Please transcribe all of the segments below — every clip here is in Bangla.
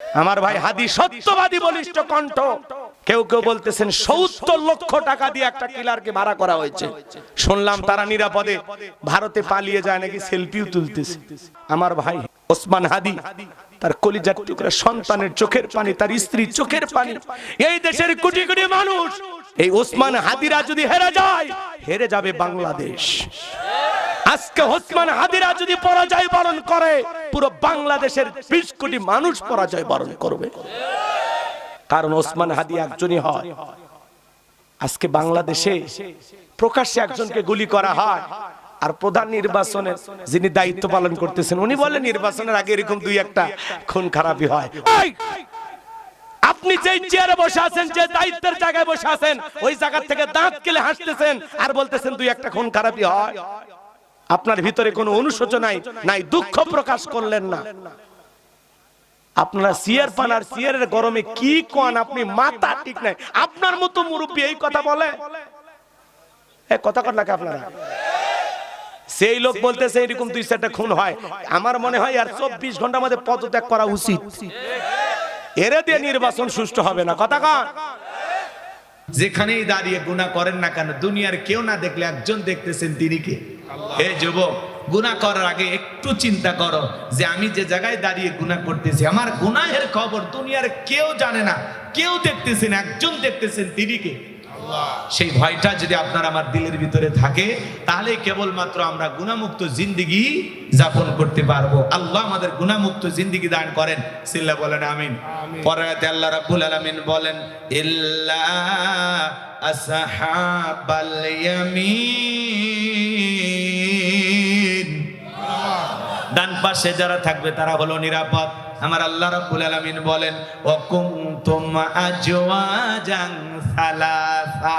আমার ভাই হাদি সত্যবাদী বলিষ্ঠ কণ্ঠ। কেউ কেউ বলতেছেন সত্তর লক্ষ টাকা দিয়ে একটা কিলারকে ভাড়া করা হয়েছে। শুনলাম তারা নিরাপদে ভারতে পালিয়ে যায় নাকি সেলফিও তুলতেছে। আমার ভাই ওসমান হাদি, তার কলিজার টুকরা সন্তানের চোখের পানি, তার স্ত্রীর চোখের পানি। এই দেশের কোটি কোটি মানুষ, এই ওসমান হাদিরা যদি হেরে যায়, হেরে যাবে বাংলাদেশ। আজকে ওসমান হাদিরা যদি পরাজয় বরণ করে, পুরো বাংলাদেশের বিশ কোটি মানুষ পরাজয় বরণ করবে। কারণ ওসমান হাদি একজনই হয়। আজকে বাংলাদেশে প্রকাশ্যে একজনকে গুলি করা হয় আর প্রধান নির্বাচনে যিনি দায়িত্ব পালন করতেছেন, উনি বলেন নির্বাচনের আগে এরকম দুই একটা খুন খারাপি হয়! আপনি যে চেয়ারে বসে আছেন, যে দায়িত্বের জায়গায় বসে আছেন, ওই জায়গা থেকে দাঁত কেলে হাসতেছেন আর বলতেছেন দুই একটা খুন খারাপি হয়। আপনার ভিতরে কোনো অনুশোচনাই নাই দুঃখ প্রকাশ করলেন না। আপনারা সিয়ার পান আর সিয়ারের গরমে কি কোন আপনি? মাথা ঠিক নাই। আপনার মতো মুরব্বী এই কথা বলে? কথা কর লাগে আপনারা? সেই লোক বলতেছে এরকম দুই চারটা খুন হয়। আমার মনে হয় আর চব্বিশ ঘণ্টার মধ্যে পদত্যাগ করা উচিত। এরে দিয়ে নির্বাচন সুষ্ঠু হবে না। কথা কন। যেখানেই দাঁড়িয়ে গুণা করেন না কেন, দুনিয়ার কেউ না দেখলে একজন দেখতেছেন তিনি কে? হে যুবক গুণা করার আগে একটু চিন্তা করো যে আমি যে জায়গায় দাঁড়িয়ে গুণা করতেছি আমার গুনাহের খবর দুনিয়ার কেউ জানে না। কেউ দেখতেছেন একজন দেখতেছেন তিনি কে সেই ভয়টা যদি আপনার আমার দিলের ভিতরে থাকে তাহলে কেবলমাত্র আমরা গুণামুক্ত জিন্দিগি যাপন করতে পারব। আল্লাহ আমাদের গুণামুক্ত জিন্দিগি দান করেন। সিল্লা বলেন আমিন। পরে আল্লাহ রাব্বুল আলামিন বলেন ইল্লা আসহাবাল ইয়ামিন। ডান পাশে যারা থাকবে, তারা হলো নিরাপদ। আমার আল্লাহ রাব্বুল আলামিন বলেন, ওয়া কুনতুম আজওয়াজান সালাসা।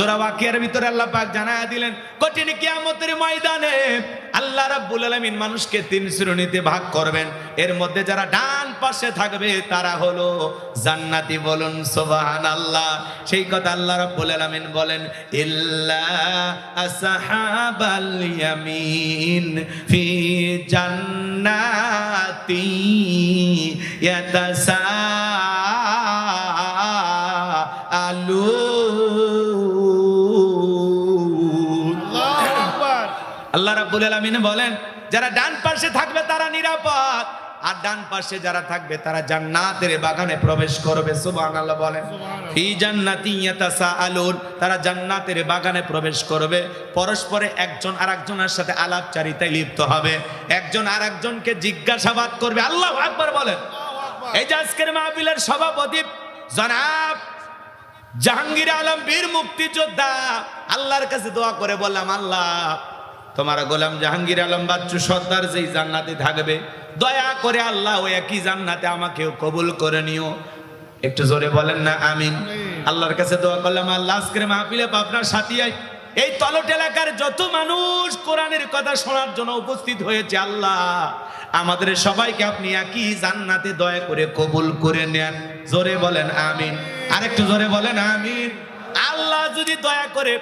সূরা ওয়াকিয়ার ভিতরে আল্লাহ পাক জানায়া দিলেন, কঠিন কিয়ামতের ময়দানে আল্লাহ রাব্বুল আলামিন মানুষকে তিন শ্রেণীতে ভাগ করবেন। এর মধ্যে যারা ডান পাশে থাকবে, তারা হলো জান্নাতি বলুন সুবহানাল্লাহ। সেই কথা আল্লাহ রাব্বুল আলামিন বলেন, ইল্লা আসহাবাল ইয়ামিন ফি জান্নাতি ইয়াতাসা আল্লাহ রাব্বুল আলামিন বলেন যারা ডান পাশে থাকবে তারা নিরাপদ আর ডান পাশে যারা থাকবে তারা জান্নাতের বাগানে প্রবেশ করবে সুবহানাল্লাহ বলেন। ফি জান্নাতি ইয়াতাসাআলুন তারা জান্নাতের বাগানে প্রবেশ করবে পরস্পরে একজন আরেকজনের সাথে আলাপচারিতায় লিপ্ত হবে একজন আরেকজনকে জিজ্ঞাসাবাদ করবে আল্লাহু আকবার বলেন। এই যে আজকের মাহফিলের সভাপতি জনাব জাহাঙ্গীর আলম বীর মুক্তিযোদ্ধা আল্লাহর কাছে দোয়া করে বললাম আল্লাহ তোমার গোলাম জাহাঙ্গীর আলম বাচ্চু সর্দার যেই জান্নাতে থাকবে, দয়া করে আল্লাহ ওই একই জান্নাতে আমাকেও কবুল করে নিও। একটু জোরে বলেন না, আমিন। আল্লাহর কাছে দোয়া করলাম, আল্লাহ, আজকের মাহফিলে আপনার সাথিয়ায় এই তলট এলাকার যত মানুষ কোরআনের কথা শোনার জন্য উপস্থিত হয়েছে, আল্লাহ, আমাদের সবাইকে আপনি একই জান্নাতে দয়া করে কবুল করে নেন। জোরে বলেন, আমিন। আরেকটু জোরে বলেন, আমিন। আল্লাহ যদি দয়া করে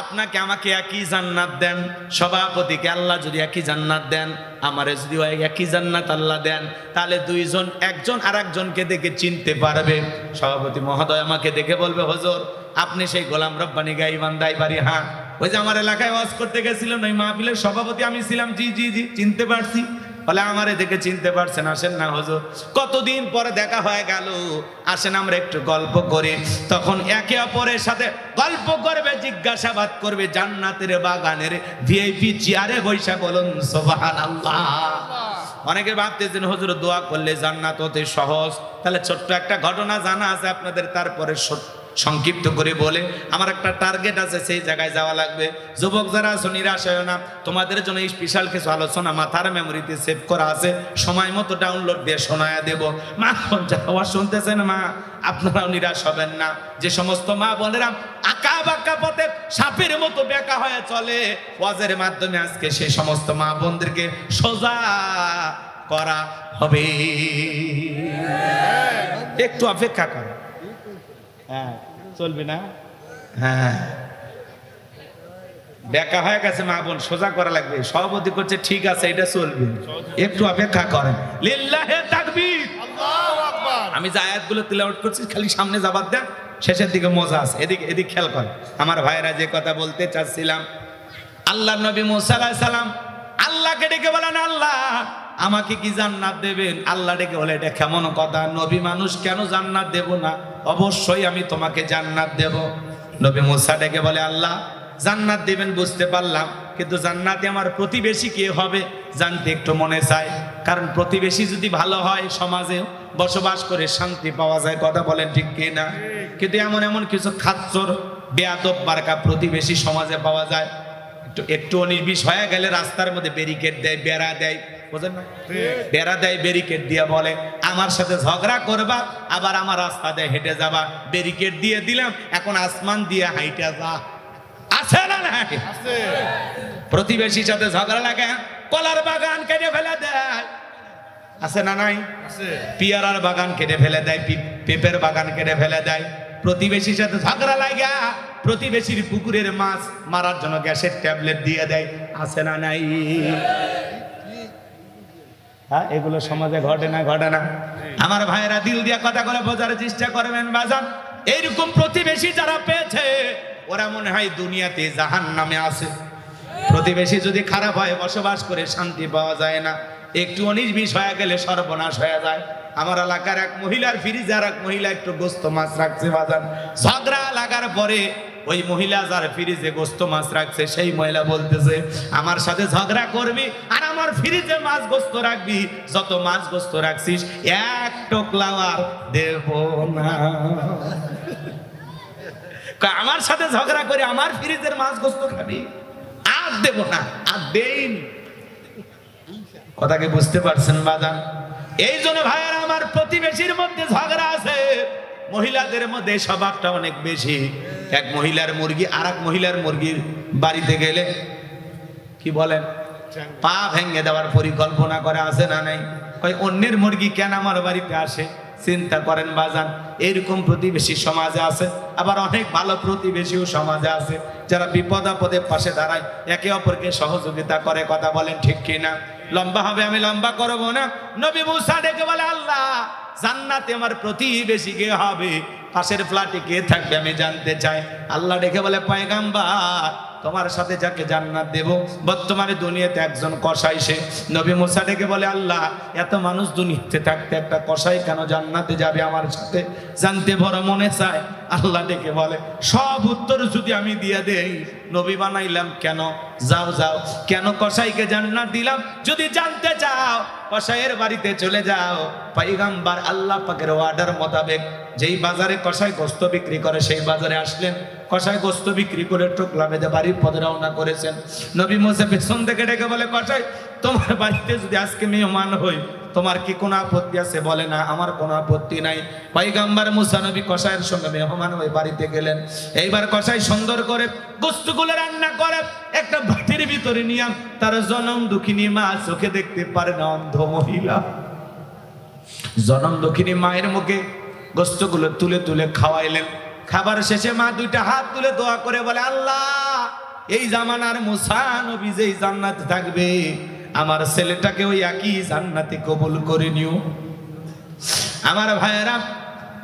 আপনাকে আমাকে একই জান্নাত দেন, সভাপতিকে আল্লাহ যদি একই জান্নাত দেন, আমারে যদি একই জান্নাত আল্লাহ দেন, তাহলে দুইজন, একজন আর একজনকে দেখে চিনতে পারবে। সভাপতি মহোদয় আমাকে দেখে বলবে, হজর, আপনি সেই গোলাম রব্বানি গাইবান বাড়ি হ্যাঁ? ওই যে আমার এলাকায় ওয়াজ করতে গেছিলেন, ওই মাহফিলের সভাপতি আমি ছিলাম, জি জি জি, চিনতে পারছি। বলে, আমারে দেখে চিনতে পারছেন, আসেন না হুজুর। কতদিন পরে দেখা হয়ে গেল? আসেন, আমরা একটু গল্প করি। তখন একে অপরের সাথে গল্প করবে, জিজ্ঞাসাবাদ করবে, জান্নাতের বাগানের ভিআইপি চেয়ারে বৈশা বলুন, সুবহানাল্লাহ। অনেকে ভাবতেছেন, হুজুর, দোয়া করলে জান্নাত হতে সহজ। তাহলে ছোট্ট একটা ঘটনা জানা আছে আপনাদের, তারপরে সত- সংক্ষিপ্ত করে বলে, আমার একটা টার্গেট আছে, সেই জায়গায় যাওয়া লাগবে। যুবক যারা আছো, নিরাশ হয় না। তোমাদের জন্য এই স্পেশাল কিছু আলোচনা মাথার মেমোরিতে সেভ করা আছে। সময় মতো ডাউনলোড দিয়ে শোনায়া দেব। মা যাওয়া শুনতেছেন মা? আপনারাও নিরাশ হবেন না। যে সমস্ত মা বোনেরা আঁকা বাঁকা পথে সাপের মতো বেকা হয়ে চলে, ওয়াজের মাধ্যমে আজকে সেই সমস্ত মা বোনদেরকে সোজা করা হবে। একটু অপেক্ষা করো। হ্যাঁ চলবে না। হ্যাঁ। বেকা হয়ে গেছে মা বোন সোজা করা লাগবে। সভাপতি করছে ঠিক আছে এটা চলবে। একটু অপেক্ষা করেন। লিল্লাহে তাকবীর। আমি যে আয়াতগুলো তিলাওয়াত করছি খালি সামনে যাবার দেন শেষের দিকে মজা আছে। এদিকে এদিক খেয়াল কর আমার ভাইরা যে কথা বলতে চাচ্ছিলাম আল্লাহ নবী মুসা আলাইহিস সালাম আল্লাহকে ডেকে বলেন আল্লাহ আমাকে কি জান্নাত দেবেন? আল্লাহ ডেকে বলে, এটা কেমন কথা? নবী মানুষ কেন জান্নাত দেব না? অবশ্যই আমি তোমাকে জান্নাত দেব। নবী মুসা ডেকে বলে, আল্লাহ, জান্নাত দেবেন বুঝতে পারলাম, কিন্তু জান্নাতে আমার প্রতিবেশী কে হবে জানতে একটু মনে চায়। কারণ প্রতিবেশী যদি ভালো হয়, সমাজে বসবাস করে শান্তি পাওয়া যায়, কথা বলেন ঠিক কি না কিন্তু এমন এমন কিছু খাচ্চর বেয়াদব বারকা প্রতিবেশী সমাজে পাওয়া যায়। একটু একটু অনির্বিষ হয়ে গেলে রাস্তার মধ্যে ব্যারিকেড দেয়, বেড়া দেয়। বোঝেন না? বেড়া দেয় ব্যারিকেড দিয়ে বলে আমার সাথে ঝগড়া করবা আবার আমার রাস্তা দিয়ে হেঁটে যাবা। ব্যারিকেড দিয়ে দিলাম এখন আসমান দিয়ে হাইটা যা। আছে না নাই? প্রতিবেশীর সাথে ঝগড়া লাগে কলার বাগান কেটে ফেলে দেয়। আছে না নাই? পিয়ারার বাগান কেটে ফেলে দেয় পেঁপের বাগান কেটে ফেলে দেয়। প্রতিবেশীর সাথে ঝগড়া লাগা প্রতিবেশীর পুকুরের মাছ মারার জন্য গ্যাসের ট্যাবলেট দিয়ে দেয়। আছে না নাই? হ্যাঁ এগুলো সমাজে ঘটে না ঘটে না। আমার ভাইয়েরা দিল দিয়া কথা করে বোঝার চেষ্টা করবেন, বাজান। এইরকম প্রতিবেশী যারা পেয়েছে, ওরা মনে হয় দুনিয়াতে জাহান নামে আছে। প্রতিবেশী যদি খারাপ হয়, বসবাস করে শান্তি পাওয়া যায় না। একটু উনিশ বিশ হয়ে গেলে সর্বনাশ হয়ে যায়। আমার এলাকার এক মহিলার ফ্রিজে এক মহিলা একটু গোস্ত মাছ রাখছে বাজার ঝগড়া লাগার পরে ওই মহিলা যার ফ্রিজে গোস্ত মাছ রাখছে, সেই মহিলা বলতেছে, আমার সাথে ঝগড়া করবি আর আমার ফ্রিজে মাছ গোস্ত রাখবি। যত মাছ গোস্ত রাখছিস, এক টোকলাও আর দেব না। আমার সাথে ঝগড়া করে আমার ফ্রিজের মাছ গোস্ত খাবি? আর দেব না, আর দেইনি। কথাকে বুঝতে পারছেন বাজান? এই জন্য ভাইয়ারা, আমার প্রতিবেশীর মধ্যে ঝগড়া আছে। মহিলাদের মধ্যে স্বভাবটা অনেক বেশি। এক মহিলার মুরগি আর এক মহিলার মুরগির বাড়িতে গেলে কি বলেন? পা ভেঙে দেওয়ার পরিকল্পনা করে আসে না নাই? ওই অন্যের মুরগি কেন আমার বাড়িতে আসে? চিন্তা করেন বাজান এইরকম প্রতিবেশী সমাজে আছে, আবার অনেক ভালো প্রতিবেশীও সমাজে আছে, যারা বিপদ আপদে পাশে দাঁড়ায়, একে অপরকে সহযোগিতা করে, কথা বলেন ঠিক কিনা? লম্বা হবে, আমি লম্বা করব না। নবী মুসা ডেকে বলে, আল্লাহ জান্নাতে আমার প্রতিবেশী কে হবে। পাশের ফ্ল্যাটে কে থাকবে আমি জানতে চাই। আল্লাহ ডেকে বলে, পয়গাম্বার তোমার সাথে যাকে জান্নাত দেব, বর্তমানে দুনিয়াতে একজন কসাই সে। নবী মুসা ডেকে বলে, আল্লাহ, এত মানুষ দুনিয়াতে থাকতে একটা কসাই কেন জান্নাতে যাবে আমার সাথে? জানতে বড় মনে চায়। আল্লাহ ডেকে বলে, সব উত্তর যদি আমি দিয়ে দেই, নবী বানাইলাম কেন? যাও যাও। কেন কসাইকে জান্নাত দিলাম? যদি জানতে চাও, কসাইয়ের বাড়িতে চলে যাও। পাইগাম্বার আল্লাহ পাকের অর্ডার মোতাবেক যেই বাজারে কসাই গোস্ত বিক্রি করে, সেই বাজারে আসলেন। কসাই গোস্ত বিক্রি করে টোকলা বেঁধে বাড়ির পদে রওনা করেছেন। নবী মোসে পেছন থেকে ডেকে বলে কসাই তোমার বাড়িতে যদি আজকে মেহমান হই, তোমার কি কোনো আপত্তি আছে? বলে, না, আমার কোনো আপত্তি নাই। পাইগাম্বার মুসা নবী কসাইয়ের সঙ্গে মেহমান হয়ে বাড়িতে গেলেন। এইবার কসাই সুন্দর করে গোস্তগুলো রান্না করে, একটা বাটির ভিতরে নিয়ে তার জনম দুঃখিনী মা চোখে দেখতে পারে না অন্ধ মহিলা। জনম দক্ষিণী মায়ের মুখে গোস্তগুলো তুলে তুলে খাওয়াইলেন। খাবার শেষে মা দুইটা হাত তুলে দোয়া করে বলে, আল্লাহ, এই জামানার মুসা নবী যেই জান্নাতে থাকবে, আমার ছেলেটাকে ওই একই জান্নাতে কবুল করে নিও। আমার ভাইয়েরা,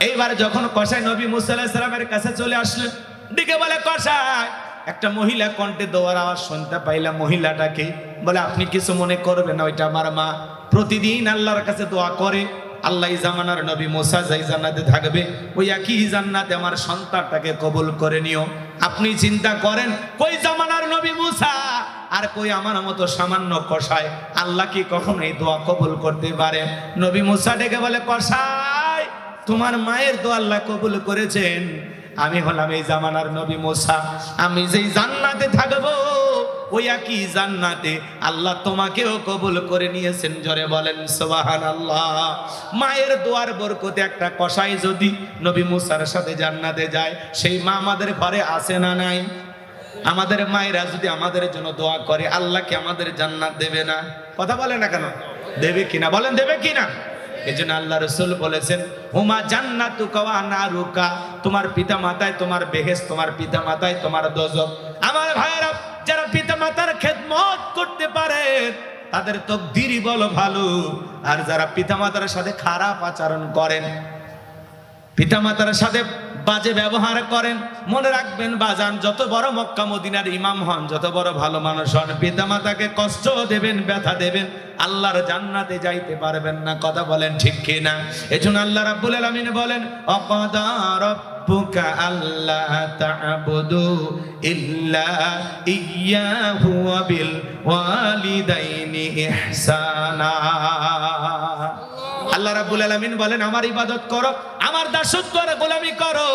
এইবার যখন কষাই নবী মুসা আলাইহিস কাছে চলে আসলেন, দিকে বলে কষাই একটা মহিলা কণ্ঠে দোয়ার আওয়াজ শুনতে পাইলাম, মহিলাটাকে। বলে, আপনি কিছু মনে করবেন ওইটা আমার মা। প্রতিদিন আল্লাহর কাছে দোয়া করে আল্লাহ জামানার নবী মোসা যাই জান্নাতে থাকবে, ওই একই জান্নাতে আমার সন্তানটাকে কবুল করে নিও। আপনি চিন্তা করেন, কই জামানার নবী মুসা? আর কই আমার মতো সামান্য কষায় আল্লাহ কি কখনো এই দোয়া কবুল করতে পারে? নবী মুসা ডেকে বলে কষায় তোমার মায়ের দোয়া আল্লাহ কবুল করেছেন। আমি হলাম এই জামানার নবী মোসা। আমি যেই জান্নাতে থাকব ওই একই জান্নাতে? আল্লাহ তোমাকেও কবুল করে নিয়েছেন। জরে বলেন সোবাহান আল্লাহ মায়ের দোয়ার বরকতে একটা কষাই যদি নবী মুসার সাথে জান্নাতে যায়, সেই মা আমাদের ঘরে আসে না নাই? আমাদের মায়েরা যদি আমাদের জন্য দোয়া করে আল্লাহকে আমাদের জান্নাত দেবে না? কথা বলে না কেন? দেবে কিনা বলেন, দেবে কিনা এই জন্য আল্লাহ রসুল বলেছেন, হুমা জান্নাতু কাওয়া নারুকা। তোমার পিতা মাতায় তোমার বেহেস তোমার পিতা মাতায় তোমার দোজক। আমার ভাইয়েরা যারা পিতা মাতার খেদমত করতে পারে, তাদের তকদিরই বলো ভালো। আর যারা পিতা মাতার সাথে খারাপ আচরণ করেন পিতা মাতার সাথে বাজে ব্যবহার করেন, মনে রাখবেন বাজান, যত বড় মক্কা মদিনার ইমাম হন, যত বড় ভালো মানুষ হন, পিতামাতাকে কষ্ট দেবেন, ব্যথা দেবেন, আল্লাহর জান্নাতে যাইতে পারবেন না, কথা বলেন ঠিক কিনা? এজন্য আল্লাহ রাব্বুল আলামিন বলেন, অকদা তা'বুদু ইল্লা ইয়্যাহু ওয়া বিল ওয়ালিদাইনি ইহসানা। আল্লাহ রাব্বুল আলামিন বলেন, আমার ইবাদত করো, আমার দাসত্ব আর গোলামি করো,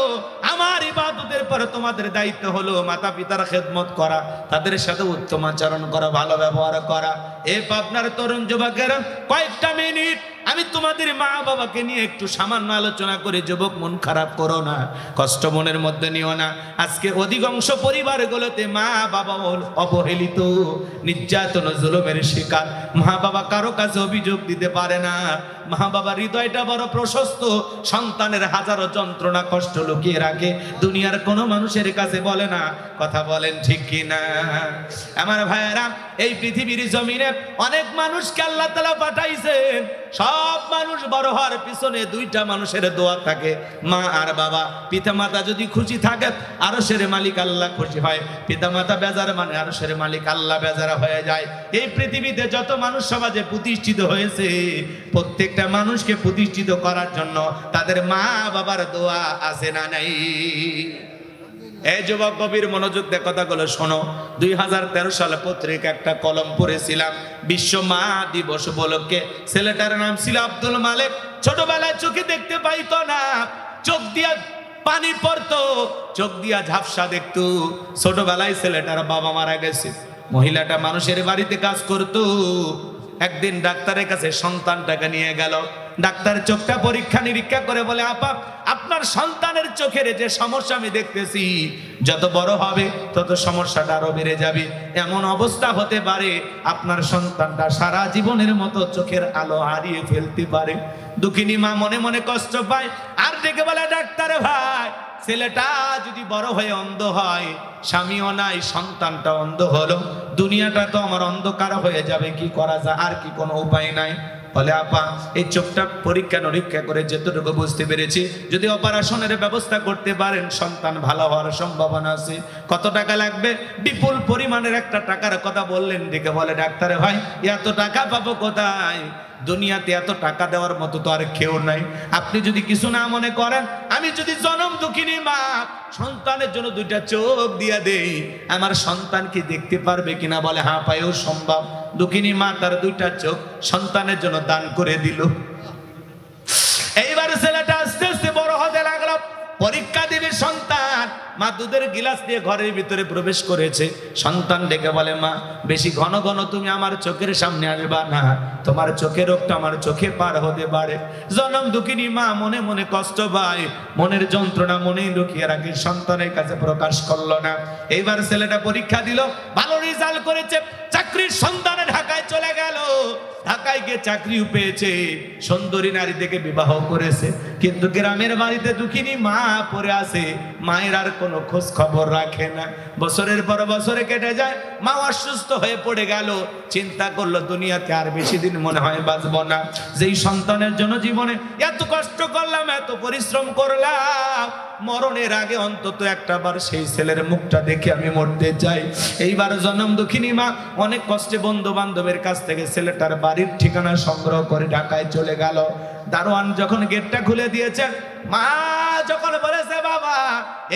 আমার ইবাদতের পরে তোমাদের দায়িত্ব হলো মাতা পিতার খেদমত করা, তাদের সাথে উত্তম আচরণ করা, ভালো ব্যবহার করা। এ পাবনার তরুণ যুবকেরা, কয়েকটা মিনিট আমি তোমাদের মা বাবাকে নিয়ে একটু সামান্য আলোচনা করে, যুবক মন খারাপ করো না, কষ্ট মনের মধ্যে নিও না। আজকে অধিকাংশ পরিবারগুলোতে মা বাবা হল- অবহেলিত, নির্যাতন জুলুমের শিকার। মা বাবা কারও কাছে অভিযোগ দিতে পারে না। মা বাবার হৃদয়টা বড় প্রশস্ত, সন্তানের হাজারো যন্ত্রণা কষ্ট লুকিয়ে রাখে। দুনিয়ার কোনো মানুষের কাছে বলে না, কথা বলেন ঠিক কি না আমার ভাইয়েরা এই পৃথিবীর জমিনে অনেক মানুষকে আল্লাহ তালা পাঠাইছেন সব মানুষ বড় হওয়ার পিছনে দুইটা মানুষের দোয়া থাকে। মা আর বাবা। পিতামাতা যদি খুশি থাকে আরও সেরে মালিক আল্লাহ খুশি হয়। পিতামাতা বেজার মানে আরও সেরে মালিক আল্লাহ বেজারা হয়ে যায়। এই পৃথিবীতে যত মানুষ সমাজে প্রতিষ্ঠিত হয়েছে, প্রত্যেকটা মানুষকে প্রতিষ্ঠিত করার জন্য তাদের মা বাবার দোয়া আছে না নাই? এই যুবক কবির মনোযোগ দিয়ে কথাগুলো শোনো। দুই হাজার তেরো সালে পত্রিকা একটা কলম পড়েছিলাম, বিশ্ব মা দিবস উপলক্ষে। ছেলেটার নাম ছিল আব্দুল মালেক। ছোটবেলায় চোখে দেখতে পাইতো না। চোখ দিয়া পানি পড়তো, চোখ দিয়া ঝাপসা দেখতো। ছোটবেলায় ছেলেটার বাবা মারা গেছে। মহিলাটা মানুষের বাড়িতে কাজ করতো। একদিন ডাক্তারের কাছে সন্তানটাকে নিয়ে গেল। ডাক্তার চোখটা পরীক্ষা নিরীক্ষা করে বলে, আপা, আপনার সন্তানের চোখের যে সমস্যা আমি দেখতেছি, যত বড় হবে তত সমস্যাটা আরও বেড়ে যাবে। এমন অবস্থা হতে পারে, আপনার সন্তানটা সারা জীবনের মতো চোখের আলো হারিয়ে ফেলতে পারে। দুঃখিনী মা মনে মনে কষ্ট পায়, আর ডেকে বলে, ডাক্তার ভাই, ছেলেটা যদি বড় হয়ে অন্ধ হয়, স্বামীও নাই সন্তানটা অন্ধ হলো। দুনিয়াটা তো আমার অন্ধকার হয়ে যাবে, কি করা যায়? আর কি কোনো উপায় নাই? বলে আপা এই চোখটা পরীক্ষা নিরীক্ষা করে যেতটুকু বুঝতে পেরেছি, যদি অপারেশনের ব্যবস্থা করতে পারেন, সন্তান ভালো হওয়ার সম্ভাবনা আছে। কত টাকা লাগবে? বিপুল পরিমাণের একটা টাকার কথা বললেন, দেখে বলে, ডাক্তারে ভাই, এত টাকা পাবো কোথায়? দুনিয়াতে এত টাকা দেওয়ার মতো তো আর কেউ নাই। আপনি যদি কিছু না মনে করেন, আমি যদি জনম দুঃখিনী মা, সন্তানের জন্য দুইটা চোখ দিয়া দেই, আমার সন্তান কি দেখতে পারবে কিনা বলে হ্যাঁ পায়েও সম্ভব। দুঃখিনী মা তার দুইটা চোখ সন্তানের জন্য দান করে দিল। এইবার ছেলেটা আস্তে আস্তে বড় হতে লাগল। পরীক্ষা দিবে সন্তান। মা দুধের গিলাস দিয়ে ঘরের ভিতরে প্রবেশ করেছে। সন্তান ডেকে বলে, মা, বেশি ঘন ঘন তুমি আমার চোখের সামনে আসবা না। তোমার চোখের রোগটা আমার চোখে পার হতে পারে। জনম দুঃখিনী মা, মনে মনে কষ্ট পায়। মনের যন্ত্রণা মনেই লুকিয়ে রাখে। সন্তানের কাছে প্রকাশ করল না। এইবার ছেলেটা পরীক্ষা দিল, ভালো রেজাল্ট করেছে। চাকরির সন্তানে ঢাকায় চলে গেল। ঢাকায় গিয়ে চাকরিও পেয়েছে। সুন্দরী নারী থেকে বিবাহ করেছে। কিন্তু গ্রামের বাড়িতে দুঃখিনী মা পড়ে আছে। মায়ের আর কোনো খোঁজ খবর রাখে না। বছরের পর বছরে কেটে যায় মা অসুস্থ হয়ে পড়ে গেল। চিন্তা করল দুনিয়াতে আর বেশি দিন মনে হয় বাঁচবো না। যেই সন্তানের জন্য জীবনে এত কষ্ট করলাম, এত পরিশ্রম করলাম, মরণের আগে অন্তত একটা বার সেই ছেলের মুখটা দেখে আমি মরতে চাই। এইবার জন্ম দুঃখিনী মা, অনেক কষ্টে বন্ধু বান্ধবের কাছ থেকে ছেলেটার বাড়ির ঠিকানা সংগ্রহ করে ঢাকায় চলে গেল। দারোয়ান যখন গেটটা খুলে দিয়েছে, মা যখন বলেছে, বাবা,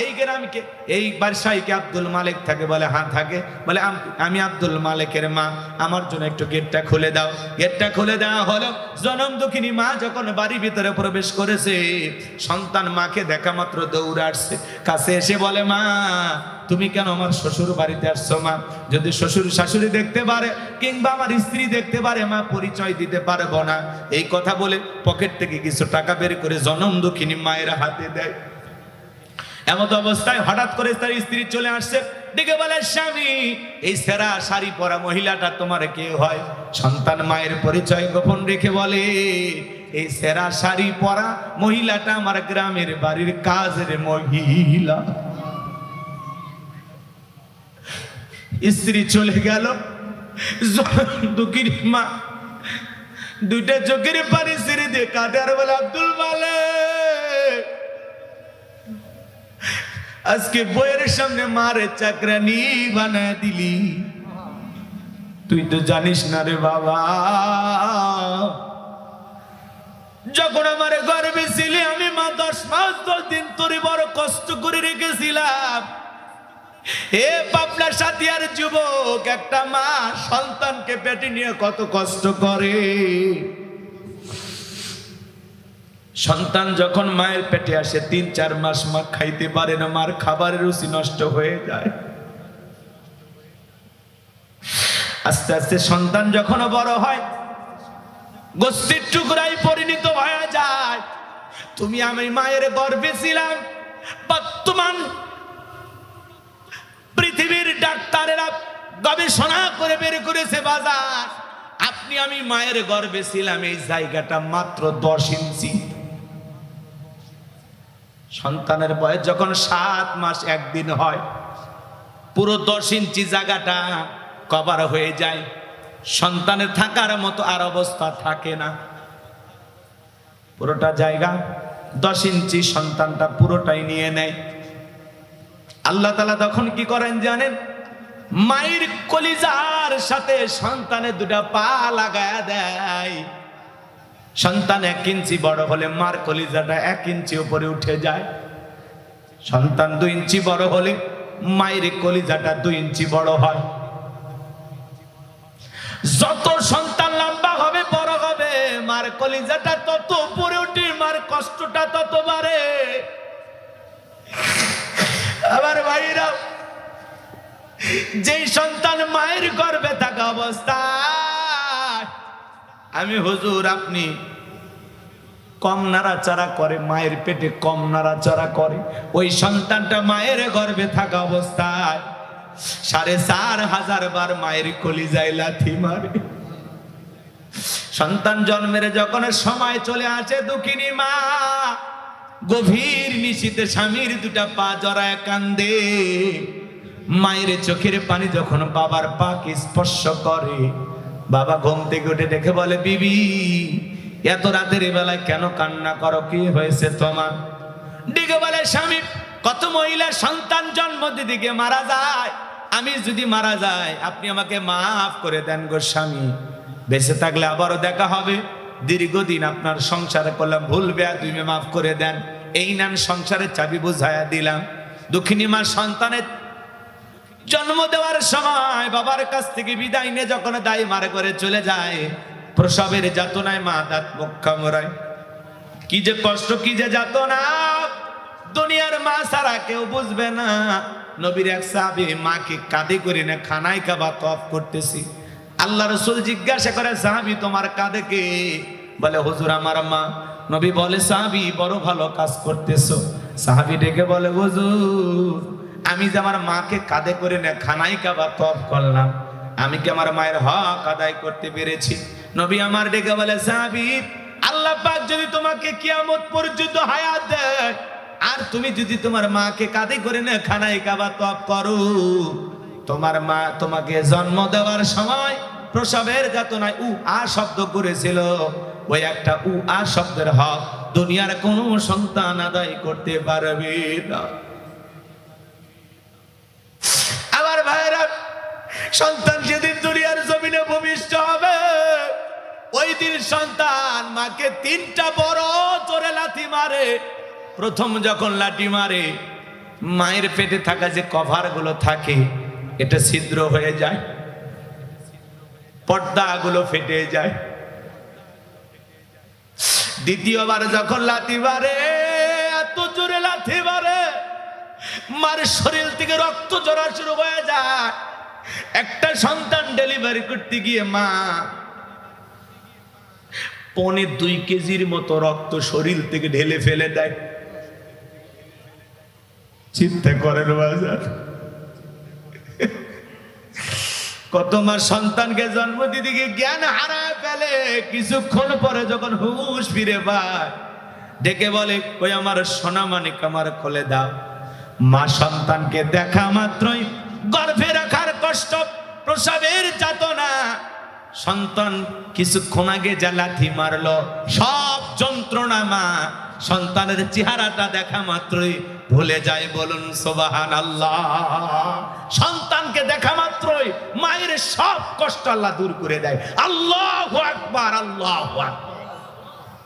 এই গ্রামকে, এই বাদশাহীকে আব্দুল মালিক থাকে বলে হ্যাঁ থাকে। বলে, আমি আব্দুল মালিকের মা, আমার জন্য একটু গেটটা খুলে দাও। গেটটা খুলে দেওয়া হলো। জনম দুঃখিনী মা যখন বাড়ির ভিতরে প্রবেশ করেছে, সন্তান মাকে দেখা মাত্র দৌড়ে আসছে কাছে এসে বলে, মা তুমি কেন আমার শ্বশুর বাড়িতে আসছো, মা? যদি শ্বশুর শাশুড়ি দেখতে পারে, কিংবা আমার স্ত্রী দেখতে পারে, মা, পরিচয় দিতে পারব না। এই কথা বলে পকেট থেকে কিছু টাকা বের করে জনম দুঃখিনী মায়ের হাতে দেয়। এমত অবস্থায় হঠাৎ করে তার স্ত্রী চলে আসছে। ডেকে বলে, স্বামী, এই সেরা শাড়ি পরা মহিলাটা তোমার কে হয়? সন্তান মায়ের পরিচয় গোপন রেখে বলে, এই সেরা শাড়ি পরা মহিলাটা আমার গ্রামের বাড়ির কাজের মহিলা। স্ত্রী চলে গেল। দুঃখীর মা দুইটা চোখের পানি ছেড়ে দিয়ে কাঁদে, আর বলে, আব্দুল মালিক, আজকে বইয়ের সামনে মারে চাকরানি বানায় দিলি। তুই তো জানিস না রে বাবা, যখন আমার গর্বে ছিলি, আমি মা দশ মাস দশ দিন তোরে বড় কষ্ট করে রেখেছিলাম। এ পাবনা সাথিয়ার যুবক, একটা মা সন্তানকে পেটে নিয়ে কত কষ্ট করে। সন্তান যখন মায়ের পেটে আসে, তিন চার মাস মা খাইতে পারে না, মার খাবারের রুচি নষ্ট হয়ে যায়। আস্তে আস্তে সন্তান যখন বড় হয় গোষ্ঠীর টুকরাই পরিণত হয়ে যায়। তুমি আমি মায়ের গর্বে ছিলাম, বর্তমান পৃথিবীর ডাক্তারেরা গবেষণা করে বের করেছে বাজার। আপনি আমি মায়ের গর্ভে ছিলাম, এই জায়গাটা মাত্র দশ ইঞ্চি। সন্তানের বয়স যখন সাত মাস একদিন হয়, পুরো দশ ইঞ্চি জায়গাটা কভার হয়ে যায়। সন্তানের থাকার মতো আর অবস্থা থাকে না। পুরোটা জায়গা দশ ইঞ্চি, সন্তানটা পুরোটাই নিয়ে নেয়। আল্লাহ তালা তখন কি করেন জানেন? মায়ের কলিজার সাথে সন্তানের দুটা পা লাগায়া দেয়। সন্তান এক ইঞ্চি বড় হলে মার কলিজাটা এক ইঞ্চি উপরে উঠে যায়। সন্তান দুই ইঞ্চি বড় হলে মায়ের কলিজাটা দুই ইঞ্চি বড় হয়। যত সন্তান লম্বা হবে, বড় হবে, মার কলিজাটা তত উপরে উঠে, মার কষ্টটা তত বাড়ে। আমার ভাইরা, যেই সন্তান মায়ের গর্বে থাকা অবস্থায়, আমি হুজুর, আপনি কম নাড়াচাড়া করে, মায়ের পেটে কম নাড়াচাড়া করে, ওই সন্তানটা মায়ের গর্বে থাকা অবস্থায় সাড়ে চার হাজার বার মায়ের কলিজায় লাথি মারে। সন্তান জন্মের যখন সময় চলে আসে, দুঃখিনী মা গভীর নিশীতে স্বামীর দুটা পা জড়ায় কান্দে। মায়ের চোখের পানি যখন বাবার পাকে স্পর্শ করে, বাবা ঘুম থেকে উঠে দেখে বলে, বিবি, এত রাতের বেলায় কেন কান্না করো? কি হয়েছে তোমার? দিকে বলে, স্বামী, কত মহিলা সন্তান জন্ম দিদিকে মারা যায়। আমি যদি মারা যাই, আপনি আমাকে মাফ করে দেন গো স্বামী। বেঁচে থাকলে আবারও দেখা হবে। দীর্ঘদিন আপনার সংসারে করলাম, ভুল বেয়া তুমি মাফ করে দেন। এই নান সংসারের চাবি বুঝাইয়া দিলাম। দুঃখিনী মা, সন্তানের জন্ম দেওয়ার সময় বাবার কাছ থেকে বিদায় নিয়ে যখন দায় মারে করে চলে যায়, প্রসবের যাতনায় মা দাঁত মুখ কামড়ায়। কি যে কষ্ট, কি যে যাতনা, দুনিয়ার মা সারা কেউ বুঝবে না। নবীর এক সাহাবী মাকে কাঁদে করে না খানায় কাবা তফ করতেছি। আল্লাহ রসুল জিজ্ঞাসা করে, সাহাবি, তোমার কাঁদে কে? বলে, হুজুর আমার মা। নবী বলে, সাহাবি, বড় ভালো কাজ করতেছো। সাহাবি ডেকে বলে, হুজুর, আমি যে আমার মাকে কাঁধে করে না খানাই কাবা তপ করলাম, আমি কি আমার মায়ের হক আদায় করতে পেরেছি? নবী আমার ডেকে বলে, সাহাবি, আল্লাহ পাক যদি তোমাকে কিয়ামত পর্যন্ত হায়াত দেয়, আর তুমি যদি তোমার মাকে কাঁধে করে না খানাই কাবা তপ করো, তোমার মা তোমাকে জন্ম দেওয়ার সময় প্রসবের যাতনায় উ আ শব্দ করেছিল। ওই একটা উ আ শব্দের হক দুনিয়ার কোনো সন্তান আদায় করতে পারবে না। আমার ভাইরা সন্তান যেদিন দুনিয়ার জমিনে ভূমিষ্ঠ হবে, ওই দিন সন্তান মাকে তিনটা বড় জোরে লাথি মারে। প্রথম যখন লাঠি মারে, মায়ের পেটে থাকা যে কভারগুলো থাকে, এটা ছিদ্র হয়ে যায়। পর্দাগুলো ফেটে যায়। দ্বিতীয়বার যখন লাথি মারে, এত জোরে লাথি মারে, মার শরীর থেকে রক্ত জড়া শুরু হয়ে যায়। একটা সন্তান ডেলিভারি করতে গিয়ে মা, পনে দুই কেজির মতো রক্ত শরীর থেকে ঢেলে ফেলে দেয়। চিন্তা করেন বাজার। কত মার সন্তানকে জন্ম দিতে গিয়ে জ্ঞান হারায় ফেলে। কিছুক্ষণ পরে যখন হুশ ফিরে পায়, ডেকে বলে, ওই আমার সোনা মানিক আমার খোলে দাও। মা সন্তানকে দেখা মাত্রই গর্ভে রাখার কষ্ট প্রসবের যাতনা সন্তান কিছুক্ষণ আগে যা মারলো, সব যন্ত্রণা মা, সন্তানের চেহারাটা দেখা মাত্রই ভুলে যায় বলুন সোবাহান আল্লাহ সন্তানকে দেখা মাত্রই মায়ের সব কষ্ট আল্লাহ দূর করে দেয়। আল্লাহ আকবার আল্লাহ আকবার।